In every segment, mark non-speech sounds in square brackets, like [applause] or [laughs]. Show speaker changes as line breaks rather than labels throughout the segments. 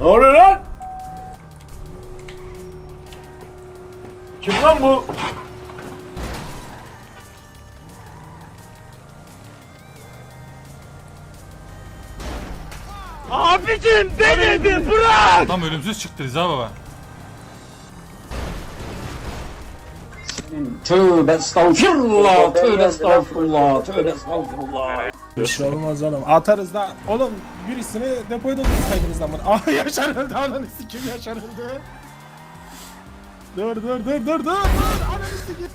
Ne oluyor lan? Kim lan bu? Abicim beni bir bırak!
Adam ölümsüz çıktı Rıza baba.
Tövbe estağfurullah, tövbe estağfurullah, tövbe estağfurullah.
Bir şey olmaz oğlum. Atarız da. Oğlum birisini depoya doldursaydınız lan bunu. [laughs] Aa Yaşar öldü ananı sikim Yaşar öldü. Dur dur dur dur dur dur. Ananı sikim.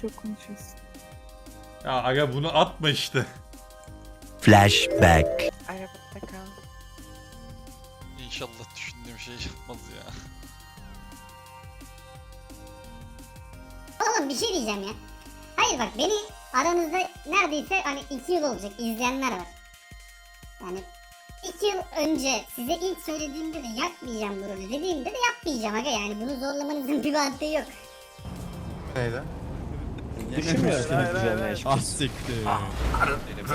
Çok konuşuyorsun.
Ya aga bunu atma işte.
Flashback.
Arabada kal.
İnşallah düşündüğüm şey yapmaz ya.
Oğlum bir şey diyeceğim ya. Hayır bak beni aranızda neredeyse hani iki yıl olacak izleyenler var. Yani iki yıl önce size ilk söylediğimde de yapmayacağım bu rolü dediğimde de yapmayacağım aga yani bunu zorlamanızın [laughs] bir mantığı yok.
Ah siktir.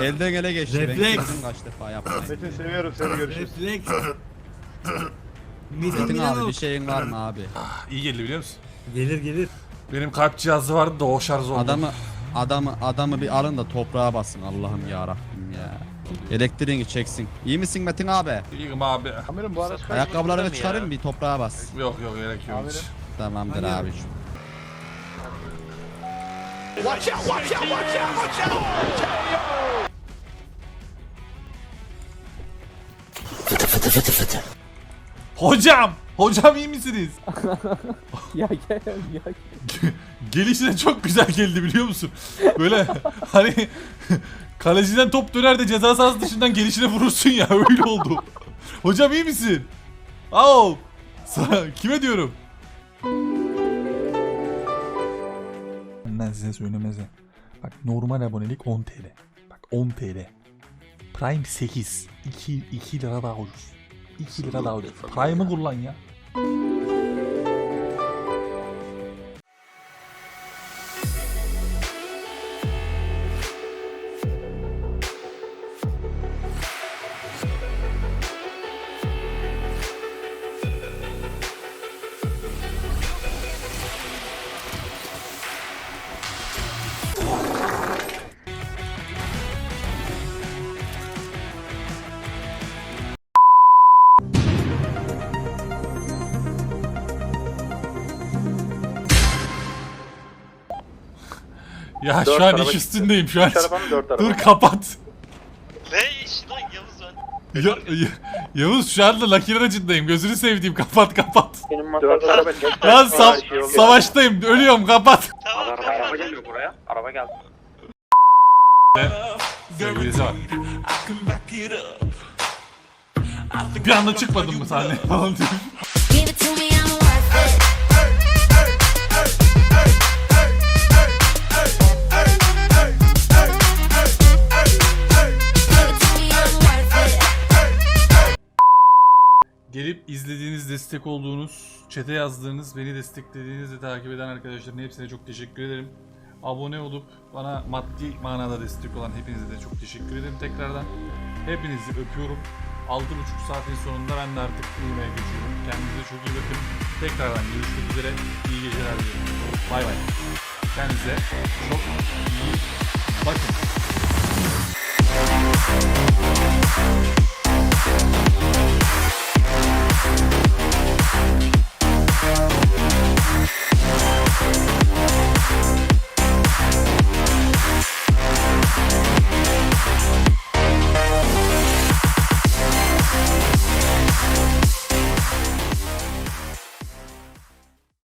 Elden ele geçti. Refleks. Ben kaç defa yapmayın.
Metin seviyorum seni görüşürüz.
Metin abi bir şeyin var mı abi?
İyi geldi biliyor musun?
Gelir gelir.
Benim kalp cihazı vardı da o şarj oldu.
Adamı adamı adamı bir alın da toprağa basın Allah'ım ya Rabbim ya. Elektriğini çeksin. İyi misin Metin abi?
İyiyim abi.
Amirim bu araç
Ayakkabılarını çıkarayım bir toprağa bas.
Yok yok gerek yok hiç.
Tamamdır abi.
Hocam! Hocam iyi misiniz? [laughs]
Ya gel ya. [laughs]
Gelişine çok güzel geldi biliyor musun? Böyle [laughs] hani kaleciden top döner de ceza sahası dışından gelişine vurursun ya öyle oldu. Hocam iyi misin? Al. Sana kime diyorum? Ben size söylemeze. Bak normal abonelik 10 TL. Bak 10 TL. Prime 8. 2, 2 lira daha ucuz. 2 lira daha ucuz. Prime'ı kullan ya. Ya
Dört
şu an
araba
iş
gitti.
üstündeyim şu an.
Üç araba mı dört araba
Dur
mı?
kapat.
Ne iş lan Yavuz ben?
Ya, ya- Yavuz şu anda Lucky aracındayım. Gözünü sevdiğim [laughs] kapat kapat.
Dört araba
Lan sa- savaştayım. Ölüyorum kapat.
Tamam tamam.
geliyor buraya. Araba geldi.
Sevgilisi var. Bir anda çıkmadım mı sahneye falan [laughs] diye.
Give it to me I'm worth it.
Destek olduğunuz, çete yazdığınız, beni desteklediğiniz ve takip eden arkadaşların hepsine çok teşekkür ederim. Abone olup bana maddi manada destek olan hepinize de çok teşekkür ederim tekrardan. Hepinizi öpüyorum. 6,5 saatin sonunda ben de artık uyumaya geçiyorum. Kendinize çok iyi bakın. Tekrardan görüşmek üzere. İyi geceler diliyorum. Bay bay. Kendinize çok iyi bakın.